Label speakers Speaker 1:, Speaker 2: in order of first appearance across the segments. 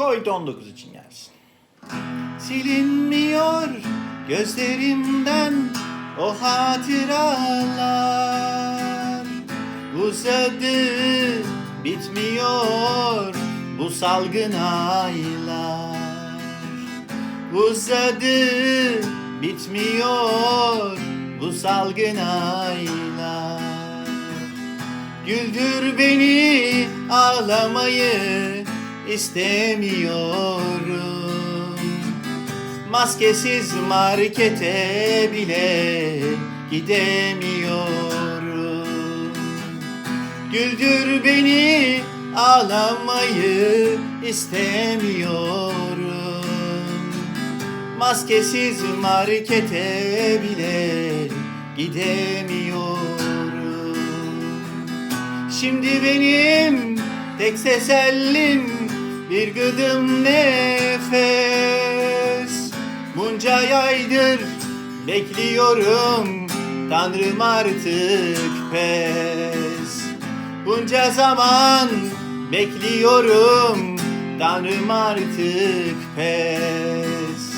Speaker 1: Covid-19 için gelsin. Silinmiyor gözlerimden o hatıralar. Uzadı bitmiyor bu salgın aylar. Uzadı bitmiyor bu salgın aylar. Güldür beni ağlamayı istemiyorum. Maskesiz markete bile gidemiyorum. Güldür beni ağlamayı istemiyorum. Maskesiz markete bile gidemiyorum. Şimdi benim tek tesellim bir gıdım nefes. Bunca aydır bekliyorum Tanrım artık pes. Bunca zaman bekliyorum Tanrım artık pes.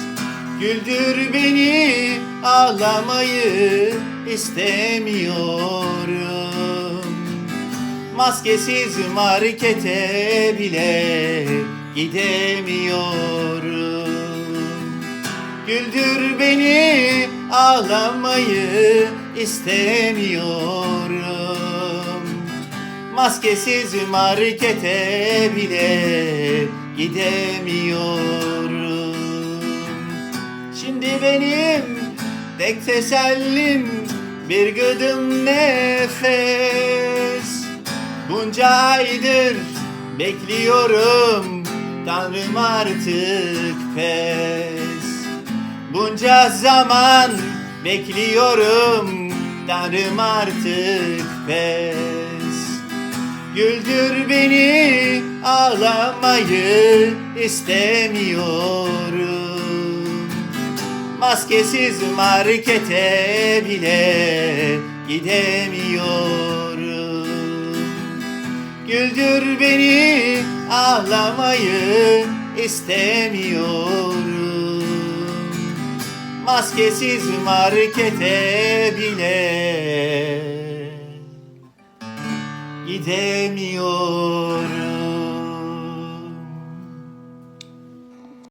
Speaker 1: Güldür beni ağlamayı istemiyorum Maskesiz markete bile gidemiyorum. Güldür beni ağlamayı istemiyorum. Maskesiz markete bile gidemiyorum. Şimdi benim tek tesellim bir gıdım nefes Bunca aydır bekliyorum Tanrım artık pes. Bunca zaman bekliyorum Tanrım artık pes. Güldür beni ağlamayı istemiyorum. Maskesiz markete bile gidemiyorum Güldür beni ağlamayı istemiyorum. Maskesiz markete bile gidemiyorum